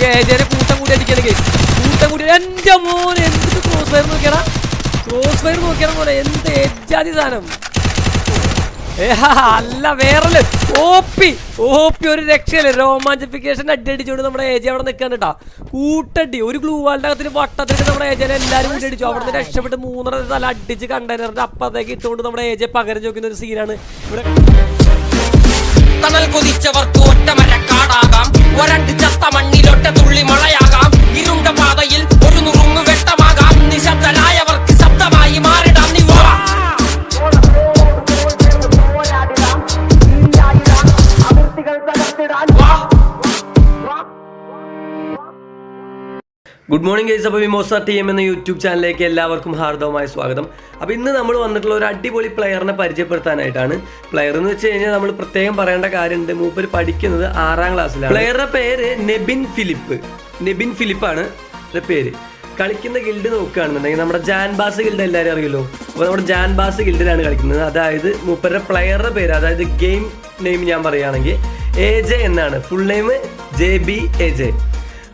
Okay ഏജേനെ കൂട്ടം കൂടി അടിക്കണം ഗൈസ് കൂട്ടം കൂടി. എന്റെ മോൻ എന്ത് ക്രോസ് ഫയർ നോക്കിയാടാ? ക്രോസ് ഫയർ നോക്കിയാ മോനെ എന്ത് എജ്ജാതി സാധനം. അല്ല വേറെ ഓപ്പി ഓപ്പി ഒരു രക്ഷയില്ല? രോമാഞ്ചിഫിക്കേഷൻ അടി അടിച്ചുകൊണ്ട് നമ്മുടെ ഏജ് അവിടെ നിൽക്കാൻ കേട്ടാ കൂട്ടടി ഒരു ഗ്ലൂ വാളിന്റെ അകത്തിന് വട്ടത്തിട്ട് നമ്മുടെ ഏജനെ എല്ലാരും കൂടി അടിച്ചു. അവിടെ നിന്ന് രക്ഷപ്പെട്ട് മൂന്നര തല അടിച്ച് കണ്ടെയ്നറിന്റെ അപ്പുറത്തേക്ക് ഇട്ടുകൊണ്ട് നമ്മുടെ ഏജയെ പകരം ചോദിക്കുന്ന ഒരു സീനാണ് ഇവിടെ തണൽ കൊതിച്ചവർക്ക് ഒറ്റമര കാടാകാം. ഒരണ്ട് ചത്ത മണ്ണിലൊറ്റ ഗുഡ് മോർണിംഗ് ഗൈസ് അപ്പോൾ വിമോസ ടി എം എന്ന യൂട്യൂബ് ചാനലിലേക്ക് എല്ലാവർക്കും ഹാർദവമായ സ്വാഗതം. അപ്പോൾ ഇന്ന് നമ്മൾ വന്നിട്ടുള്ള ഒരു അടിപൊളി പ്ലെയറിനെ പരിചയപ്പെടുത്താനായിട്ടാണ്. പ്ലെയർ എന്ന് വെച്ച് കഴിഞ്ഞാൽ നമ്മൾ പ്രത്യേകം പറയേണ്ട കാര്യമുണ്ട്. മൂപ്പർ പഠിക്കുന്നത് ആറാം ക്ലാസ്സിലാണ് പ്ലെയറുടെ പേര് നെബിൻ ഫിലിപ്പ്. നെബിൻ ഫിലിപ്പാണ് അതിന്റെ പേര്. കളിക്കുന്ന ഗിൽഡ് നോക്കുകയാണെന്നുണ്ടെങ്കിൽ നമ്മുടെ ജാൻബാസ് ഗിൽഡ് എല്ലാവരും അറിയുമല്ലോ? അപ്പോൾ നമ്മുടെ ജാൻബാസ് ഗിൽഡിലാണ് കളിക്കുന്നത്. അതായത് മൂപ്പരുടെ പ്ലെയറുടെ പേര് അതായത് ഗെയിം നെയിം ഞാൻ പറയുകയാണെങ്കിൽ എ ജെ എന്നാണ്. Full name J B A J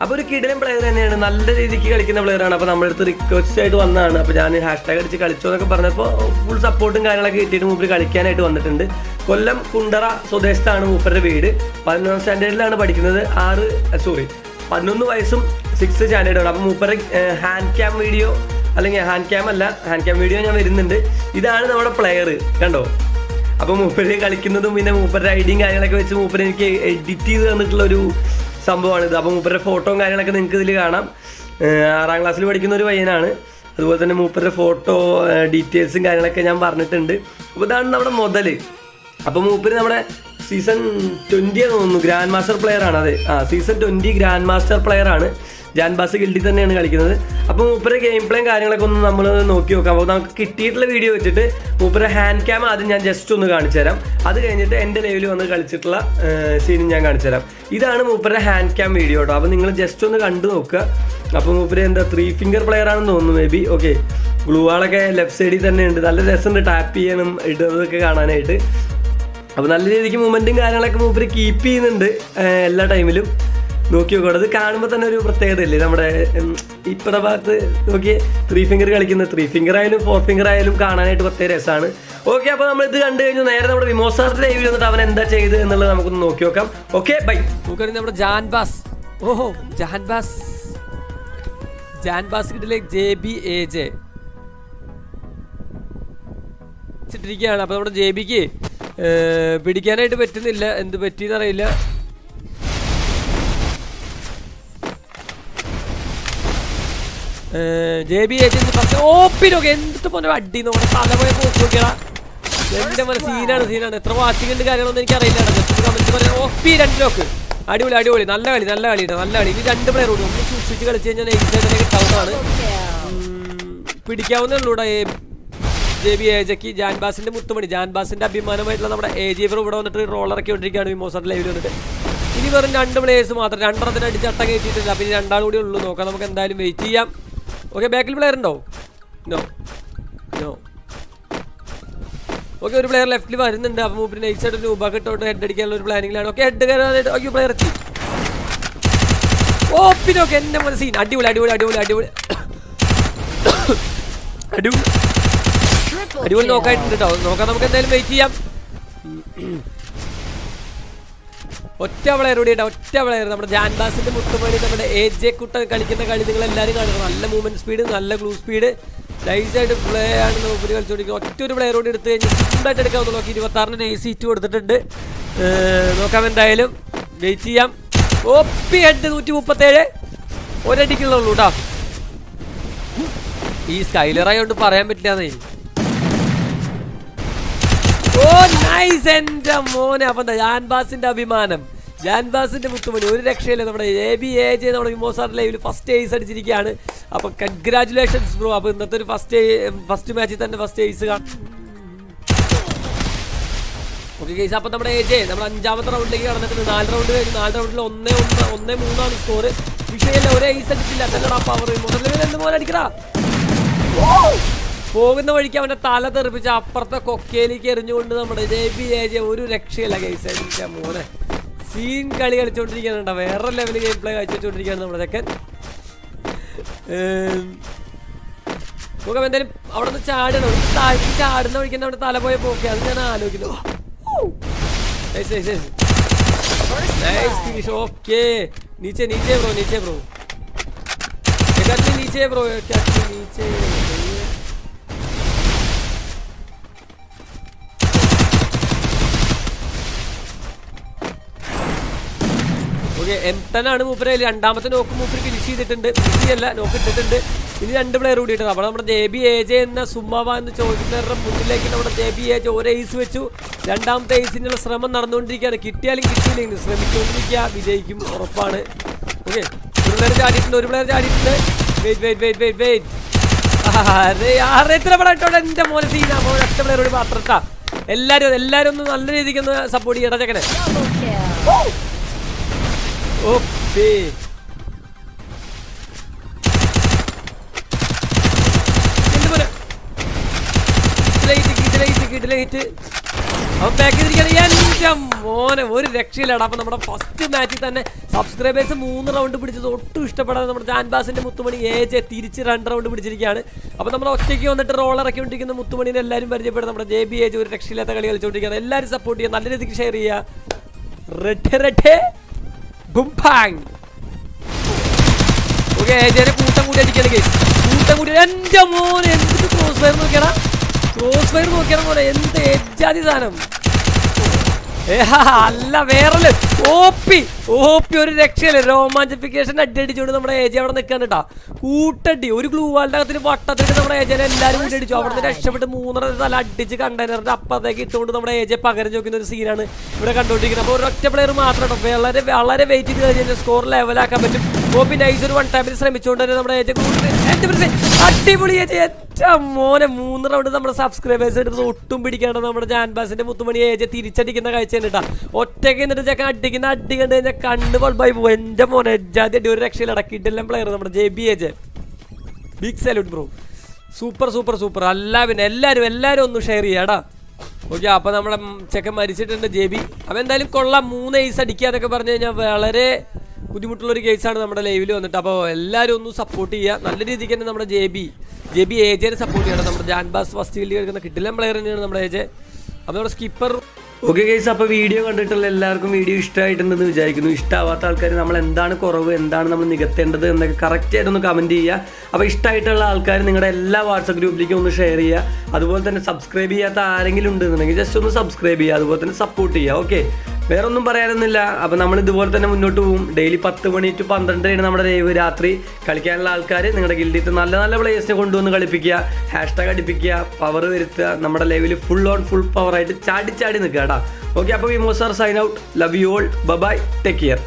അപ്പോൾ ഒരു കിടിലൻ പ്ലെയർ തന്നെയാണ്. നല്ല രീതിക്ക് കളിക്കുന്ന പ്ലെയർ ആണ്. അപ്പോൾ നമ്മളടുത്ത് റിക്വസ്റ്റ് ആയിട്ട് വന്നതാണ്. അപ്പോൾ ഞാൻ ഹാഷ്ടാഗ് അടിച്ച് കളിച്ചോ എന്നൊക്കെ പറഞ്ഞപ്പോൾ ഫുൾ സപ്പോർട്ടും കാര്യങ്ങളൊക്കെ കിട്ടിയിട്ട് മൂപ്പര് കളിക്കാനായിട്ട് വന്നിട്ടുണ്ട്. കൊല്ലം കുണ്ടറ സ്വദേശത്താണ് മൂപ്പരുടെ വീട്. പതിനൊന്നാം സ്റ്റാൻഡേർഡിലാണ് പഠിക്കുന്നത്. ആറ് സോറി പതിനൊന്ന് വയസ്സും സിക്സ് സ്റ്റാൻഡേർഡാണ് അപ്പോൾ മൂപ്പരുടെ ഹാൻഡ് ക്യാം വീഡിയോ അല്ലെങ്കിൽ ഹാൻഡ് ക്യാം അല്ല ഹാൻഡ് ക്യാം വീഡിയോ ഞാൻ വരുന്നുണ്ട്. ഇതാണ് നമ്മുടെ പ്ലെയർ കണ്ടോ? അപ്പോൾ മൂപ്പര് കളിക്കുന്നതും പിന്നെ മൂപ്പരുടെ ഐഡിയും കാര്യങ്ങളൊക്കെ വെച്ച് മൂപ്പര് എനിക്ക് എഡിറ്റ് ചെയ്ത് തന്നിട്ടുള്ള ഒരു സംഭവമാണിത് അപ്പോൾ മൂപ്പരുടെ ഫോട്ടോയും കാര്യങ്ങളൊക്കെ നിങ്ങൾക്ക് ഇതിൽ കാണാം. ആറാം ക്ലാസ്സിൽ പഠിക്കുന്ന ഒരു പയ്യനാണ്. അതുപോലെ തന്നെ മൂപ്പരുടെ ഫോട്ടോ ഡീറ്റെയിൽസും കാര്യങ്ങളൊക്കെ ഞാൻ പറഞ്ഞിട്ടുണ്ട്. അപ്പോൾ ഇതാണ് നമ്മുടെ മുതൽ അപ്പോൾ മൂപ്പര് നമ്മുടെ സീസൺ ട്വന്റി തോന്നുന്നു. ഗ്രാൻഡ് മാസ്റ്റർ പ്ലെയർ ആണ് അതെ. ആ season twenty grand master player ആണ്. ജാൻബാസ് ഗിൽഡിൽ തന്നെയാണ് കളിക്കുന്നത്. അപ്പോൾ മൂപ്പരെ ഗെയിം പ്ലേയും കാര്യങ്ങളൊക്കെ ഒന്ന് നമ്മൾ നോക്കി നോക്കാം. അപ്പോൾ നമുക്ക് കിട്ടിയിട്ടുള്ള വീഡിയോ വെച്ചിട്ട് മൂപ്പരെ ഹാൻഡ് ക്യാം ആദ്യം ഞാൻ ജസ്റ്റ് ഒന്ന് കാണിച്ചു തരാം. അത് കഴിഞ്ഞിട്ട് എന്റെ ലെവലിൽ വന്ന് കളിച്ചിട്ടുള്ള സീനും ഞാൻ കാണിച്ചു തരാം. ഇതാണ് മൂപ്പരുടെ ഹാൻഡ് ക്യാം വീഡിയോ കേട്ടോ അപ്പോൾ നിങ്ങൾ ജസ്റ്റ് ഒന്ന് കണ്ടു നോക്കുക. അപ്പോൾ മൂപ്പര് എന്താ ത്രീ ഫിംഗർ പ്ലെയർ ആണെന്ന് തോന്നുന്നു മേ ബി ഓക്കെ ഗ്ലൂവാളൊക്കെ ലെഫ്റ്റ് സൈഡിൽ തന്നെ ഉണ്ട്. നല്ല രസമുണ്ട് ടാപ്പ് ചെയ്യാനും ഇടുന്നതൊക്കെ കാണാനായിട്ട്. അപ്പോൾ നല്ല രീതിക്ക് മൂമെന്റും കാര്യങ്ങളൊക്കെ മൂപ്പര് കീപ്പ് ചെയ്യുന്നുണ്ട് എല്ലാ ടൈമിലും നോക്കി നോക്കണം അത് കാണുമ്പോൾ തന്നെ ഒരു പ്രത്യേകത ഇല്ലേ? നമ്മുടെ ഇപ്പോഴത്തെ ഭാഗത്ത് നോക്കി ത്രീ ഫിംഗർ കളിക്കുന്ന ത്രീ ഫിംഗർ ആയാലും ഫോർ ഫിംഗർ ആയാലും കാണാനായിട്ട് പ്രത്യേക രസമാണ്. ഓക്കെ അപ്പോൾ നമ്മൾ ഇത് കണ്ടു കഴിഞ്ഞു. നേരെ നമ്മുടെ വിമോസാറിന്റെ ലൈവിൽ വന്നിട്ട് അവൻ എന്താ ചെയ്ത് എന്നുള്ളത് നമുക്കൊന്ന് നോക്കി നോക്കാം ഓക്കെ ബൈ നമ്മുടെ ജാൻബാസ്. ഓഹോ ജാൻബാസ്. ജാൻബാസ് കിട്ടിലെ ജെ ബി എ ജെ. ിരിക്കുകയാണ് അപ്പോൾ നമ്മുടെ ജെ ബിക്ക് പിടിക്കാനായിട്ട് പറ്റുന്നില്ല. എന്ത് പറ്റിയെന്ന് ജെ ബി ജെ ഫസ്റ്റ് ഓപ്പിനൊക്കെ എന്തിട്ട് പോലെ അടി നമ്മുടെ തല പോയ പോക്ക് നോക്കിയടാ എന്റെ പോലെ സീനാണ് സീനാണ് എത്ര വാച്ചിങ് ഉണ്ട് കാര്യങ്ങളൊന്നും എനിക്ക് അറിയില്ല ഓപ്പി രണ്ട് ലോക്ക് അടിപൊളി അടിപൊളി. നല്ല കളി നല്ല കളി നല്ല കളി. ഇനി രണ്ട് പ്ലെയർ ഉണ്ട് ഒന്ന് സൂക്ഷിച്ച് കളിച്ച് കഴിഞ്ഞാൽ എക്സൈറ്റിലേക്ക് ടൗണാണ് പിടിക്കാവുന്നേ ഉള്ളൂടാ ജെ ബി ഏജയ്ക്ക് ജാൻബാസിന്റെ മുത്തുമണി. ജാൻബാസിന്റെ അഭിമാനമായിട്ടുള്ള നമ്മുടെ എ ജി ഇവിടെ വന്നിട്ട് റോളറൊക്കെ കൊണ്ടിരിക്കുകയാണ് വിമോസർ ലൈവിൽ വന്നിട്ട്. ഇനി വെറും രണ്ട് പ്ലേയേഴ്സ് മാത്രം. രണ്ടെണ്ണത്തിന് അടിച്ച് അട്ടം കയറ്റിയിട്ടില്ല. പിന്നെ രണ്ടാൾ കൂടി ഉള്ളൂ. നോക്കാം നമുക്ക് എന്തായാലും വെയിറ്റ് ചെയ്യാം. ഓക്കെ ബാക്കിൽ പ്ലെയർ ഉണ്ടോ? നോ നോ ഓക്കെ ഒരു പ്ലെയർ ലെഫ്റ്റിൽ വരുന്നുണ്ട്. അപ്പോൾ മൂപ്പിന് നൈസ് ആയിട്ട് ഒരു ഉപകട്ടോട്ട് ഹെഡ് അടിക്കാനുള്ള ഒരു പ്ലാനിങ്ങിലാണ് ഓക്കെ ഹെഡ് കയറാനായിട്ട് ഓക്കെ പ്ലെയർ എത്തി. ഓ പിന്നെ ഓക്കെ എന്റെ മോനെ സീൻ അടിപൊളി അടിപൊളി അടിപൊളി അടിപൊളി. അടിപൊളി. അടിപൊളി നോക്കായിട്ടുണ്ട് കേട്ടോ നോക്കാം നമുക്ക് എന്തായാലും വെയിറ്റ് ചെയ്യാം. ഒറ്റ പ്ലെയർ കൂടി കേട്ടോ ഒറ്റ പ്ലെയർ നമ്മുടെ ജാൻബാസിന്റെ മുട്ടുപണി നമ്മുടെ എ ജെ കുട്ടൻ കളിക്കുന്ന കളി നിങ്ങൾ എല്ലാവരും കാണുക. നല്ല മൂവ്മെന്റ് സ്പീഡ് നല്ല ഗ്ലൂ സ്പീഡ് നൈസായിട്ട് പ്ലേ ആണ് നോക്കി കളിച്ചുകൊണ്ടിരിക്കുന്നത് ഒറ്റ ഒരു പ്ലെയർ കൂടി എടുത്തു കഴിഞ്ഞാൽ സിമ്പിളായിട്ട് എടുക്കാമെന്ന് നോക്കി ഇരുപത്താറിന് നൈസ് ടു കൊടുത്തിട്ടുണ്ട്. നോക്കാം എന്തായാലും. വെയിറ്റ് ചെയ്യാം. ഒപ്പി ഹെഡ് നൂറ്റി മുപ്പത്തേഴ് ഒരടിക്കുള്ളൂ കേട്ടോ ഈ സ്കൈലർ ആയതുകൊണ്ട് പറയാൻ പറ്റില്ലാന്നേ. ഓ നൈസ് എന്റെ മോനെ. അപ്പൊ ജാൻബാസിന്റെ അഭിമാനം? ജാൻബാസിന്റെ മുത്തുമണി ഒരു രക്ഷയില്ല നമ്മുടെ എ ബി എ ജെ നമ്മുടെ വിമോസാർ ലൈവിൽ ഫസ്റ്റ് ഏസ് അടിച്ചിരിക്കുകയാണ്. അപ്പൊ കൺഗ്രാചുലേഷൻസ് ബ്രോ അപ്പൊ ഇന്നത്തെ ഒരു ഫസ്റ്റ് ഫസ്റ്റ് മാച്ചിൽ തന്നെ ഫസ്റ്റ് ഏസ് കാണും. ഓക്കെ കേസ് അപ്പൊ നമ്മുടെ എ നമ്മൾ അഞ്ചാമത്തെ റൗണ്ടിലേക്ക് കടന്നിട്ട് നാല് റൗണ്ട് കഴിഞ്ഞ് നാല് റൗണ്ടിൽ ഒന്നേ ഒന്ന് ഒന്നേ മൂന്നാണ് സ്കോർ വിഷയമില്ല ഒരേ ഐസ് അടിച്ചില്ല അതല്ലടാ പവർ മുതലിൽ എന്ത് പോലെ അടിക്കടാ. പോകുന്ന വഴിക്ക് അവന്റെ തല തെറിപ്പിച്ച് അപ്പുറത്തെ കൊക്കയിലേക്ക് എറിഞ്ഞുകൊണ്ട് നമ്മുടെ ജെ ബി ഏജെ ഒരു രക്ഷയില്ല കേസ് മോനെ. സീൻ കളി കളിച്ചുകൊണ്ടിരിക്കുകയാണ് വേറെ ലെവൽ ഗെയിം പ്ലേ കളിച്ചുകൊണ്ടിരിക്കുകയാണ് നമ്മുടെ ചെക്കൻ. നോക്കാം എന്തായാലും അവിടെ നിന്ന് ചാടണം താഴ്ത്തി ചാടുന്ന വഴിക്കുന്ന അവിടെ തല പോയ പോക്കെ. അത് ഞാൻ ആലോചിക്കുന്നു. ഓക്കെ എം മൂപ്പര് രണ്ടാമത്തെ നോക്ക് മൂപ്പര് ഫിനിഷ് ചെയ്തിട്ടുണ്ട്. ഫിനിഷ് അല്ല നോക്ക് ഇട്ടിട്ടുണ്ട്. ഇനി രണ്ട് പ്ലെയർ കൂടിയിട്ട് അപ്പോൾ നമ്മുടെ ജെ ബി എ ജെ എന്ന സുമ്മാവ എന്ന് ചോദിക്കുന്നവരുടെ മുന്നിലേക്ക് നമ്മുടെ ജെ ബി എ ജെ ഒരു ഐസ് വെച്ചു. രണ്ടാമത്തെ ഐസിനുള്ള ശ്രമം നടന്നുകൊണ്ടിരിക്കുകയാണ്. കിട്ടിയാലും കിട്ടിയില്ലെങ്കിൽ ശ്രമിച്ചുകൊണ്ടിരിക്കുക. വിജയിക്കും ഉറപ്പാണ്. ഓക്കെ ഒരു പ്ലെയർ ചാടിയിട്ടുണ്ട് ഒരു player ചാടിയിട്ടുണ്ട്. Wait wait wait wait wait അതെ പടം ഇട്ടോടെ എന്റെ മോനെ സീനാ മോനെ ഒറ്റ പ്ലെയർ ഒരു മാത്രം ഇട്ടാ. എല്ലാവരും എല്ലാവരും ഒന്ന് നല്ല രീതിക്ക് ഒന്ന് സപ്പോർട്ട് ചെയ്യട്ടെ ചെക്കനെ. എന്റെ മോനെ ഒരു രക്ഷയിലാണ് അപ്പൊ നമ്മുടെ ഫസ്റ്റ് മാച്ചിൽ തന്നെ സബ്സ്ക്രൈബേഴ്സ് മൂന്ന് റൗണ്ട് പിടിച്ചത് ഒട്ടും ഇഷ്ടപ്പെടാതെ നമ്മുടെ ജാൻബാസിന്റെ മുത്തുമണി ഏജ് തിരിച്ച് രണ്ട് റൗണ്ട് പിടിച്ചിരിക്കുകയാണ്. അപ്പൊ നമ്മൾ ഒറ്റയ്ക്ക് വന്നിട്ട് റോൾ ഇറക്കിക്കൊണ്ടിരിക്കുന്ന മുത്തുമണിനെ എല്ലാവരും പരിചയപ്പെടും നമ്മുടെ ജെ ബി ഏജ് ഒരു രക്ഷയില്ലാത്ത കളി കളിച്ചുകൊണ്ടിരിക്കുകയാണ്. എല്ലാവരും സപ്പോർട്ട് ചെയ്യുക. നല്ല രീതിക്ക് ഷെയർ ചെയ്യുക. റെഡ് റെഡ് ബുംപാങ് ഓക്കെ ഏജേനെ കൂട്ടം കൂടി അടിക്കല്ലേ കേസ് കൂട്ടം കൂടി എന്റെ മോനെ എന്ത് ക്രോസ് ഫയർ നോക്കിയടാ? ക്രോസ് ഫയർ നോക്കിയാ മോനെ എന്ത് ഏജാതി സാധനം. അല്ല വേറെ ഓപ്പി ഓപ്പി ഒരു രക്ഷയില്ല. രോമാഞ്ചിഫിക്കേഷൻ അടി അടിച്ചുകൊണ്ട് നമ്മുടെ ഏജി അവിടെ നിൽക്കാൻ കേട്ടാ. കൂട്ടടി ഒരു ഗ്ലൂ വാളിന്റെ അകത്തിന് വട്ടത്തിട്ട് നമ്മുടെ ഏജനെ എല്ലാവരും കൂടി അടിച്ചു. അവിടെ നിന്ന് രക്ഷപ്പെട്ട് മൂന്നര തല അടിച്ച് കണ്ടെയ്നറിന്റെ അപ്പുറത്തേക്ക് ഇട്ടുകൊണ്ട് നമ്മുടെ ഏജെ പകരം ചോദിക്കുന്ന ഒരു സീനാണ് ഇവിടെ കണ്ടുകൊണ്ടിരിക്കുന്നത്. അപ്പോൾ ഒരൊറ്റ പ്ലെയർ മാത്രമാണ് വളരെ വളരെ വെയിറ്റ് ചെയ്ത് കഴിഞ്ഞാൽ സ്കോർ ലെവലാക്കാൻ പറ്റും. ഓപ്പി നൈസ് ഒരു വൺ ടൈമിൽ ശ്രമിച്ചുകൊണ്ട് തന്നെ നമ്മുടെ ഏജ് അടിപൊളി ഏജ് മോനെ മൂന്ന് റൗണ്ട് നമ്മുടെ സബ്സ്ക്രൈബേഴ്സ് എടുത്ത് ഒട്ടും പിടിക്കാണ്ട് നമ്മുടെ ജാൻബാസിന്റെ മുത്തുമണി ഏജ് തിരിച്ചടിക്കുന്ന കാഴ്ച കേട്ടാ. ഒറ്റയ്ക്ക് എന്നിട്ട് ചെക്കൻ അടിക്കുന്ന അടി കണ്ടു കഴിഞ്ഞാൽ കണ്ണ് ബൾബായി പോകും എന്റെ മോനെ എജ്ജാതി അടി ഒരു രക്ഷയിൽ അടക്കിയിട്ടില്ല പ്ലെയർ നമ്മുടെ J B A J big salute bro super super super അല്ലാവിനെ എല്ലാവരും എല്ലാവരും ഒന്ന് ഷെയർ ചെയ്യാടാ ഓക്കെ അപ്പോൾ നമ്മുടെ ചെക്കൻ മരിച്ചിട്ടുണ്ട് ജെ ബി അപ്പോൾ എന്തായാലും കൊള്ളാം. മൂന്ന് ഐസ് അടിക്കുക എന്നൊക്കെ പറഞ്ഞു കഴിഞ്ഞാൽ വളരെ ബുദ്ധിമുട്ടുള്ള ഒരു കേസാണ് നമ്മുടെ ലൈവിൽ വന്നിട്ട്. അപ്പോൾ എല്ലാവരും ഒന്ന് സപ്പോർട്ട് ചെയ്യുക. നല്ല രീതിക്ക് തന്നെ നമ്മുടെ ജെ ബി ജെ ബി ഏജേനെ സപ്പോർട്ട് ചെയ്യണം. നമ്മുടെ ജാൻബാസ് ഫസ്റ്റ് ഫീൽഡിൽ കളിക്കുന്ന കിട്ടില്ല പ്ലെയർ തന്നെയാണ് നമ്മുടെ ഏജ് അപ്പോൾ നമ്മുടെ സ്കിപ്പർ ഓക്കെ ഗൈസ് അപ്പോൾ വീഡിയോ കണ്ടിട്ടുള്ള എല്ലാവർക്കും വീഡിയോ ഇഷ്ടമായിട്ടുണ്ടെന്ന് വിചാരിക്കുന്നു. ഇഷ്ടമാവാത്ത ആൾക്കാർ നമ്മൾ എന്താണ് കുറവ് എന്താണ് നമ്മൾ നികത്തേണ്ടത് എന്നൊക്കെ കറക്റ്റ് ആയിട്ടൊന്ന് കമന്റ് ചെയ്യുക. അപ്പോൾ ഇഷ്ടമായിട്ടുള്ള ആൾക്കാർ നിങ്ങളുടെ എല്ലാ വാട്സപ്പ് ഗ്രൂപ്പിലേക്കും ഒന്ന് ഷെയർ ചെയ്യുക. അതുപോലെ തന്നെ സബ്സ്ക്രൈബ് ചെയ്യാത്ത ആരെങ്കിലും ഉണ്ടെന്നുണ്ടെങ്കിൽ ജസ്റ്റ് ഒന്ന് സബ്സ്ക്രൈബ് ചെയ്യുക. അതുപോലെ തന്നെ സപ്പോർട്ട് ചെയ്യുക. ഓക്കെ വേറെ ഒന്നും പറയാനൊന്നുമില്ല. അപ്പോൾ നമ്മൾ ഇതുപോലെ തന്നെ മുന്നോട്ട് പോകും ഡെയിലി പത്ത് മണി ടു പന്ത്രണ്ടരയാണ് നമ്മുടെ ലൈവ്. രാത്രി കളിക്കാനുള്ള ആൾക്കാർ നിങ്ങളുടെ ഗിൽഡിട്ട് നല്ല നല്ല പ്ലേയേഴ്സിനെ കൊണ്ടുവന്ന് കളിപ്പിക്കുക ഹാഷ്ടാഗ് അടിപ്പിക്കുക പവർ വരുത്തുക. നമ്മുടെ ലൈവിൽ ഫുൾ ഓൺ ഫുൾ പവറായിട്ട് ചാടി ചാടി നിൽക്കുക കേട്ടോ ഓക്കെ അപ്പോൾ വിമോ sir sign out love you all bye take care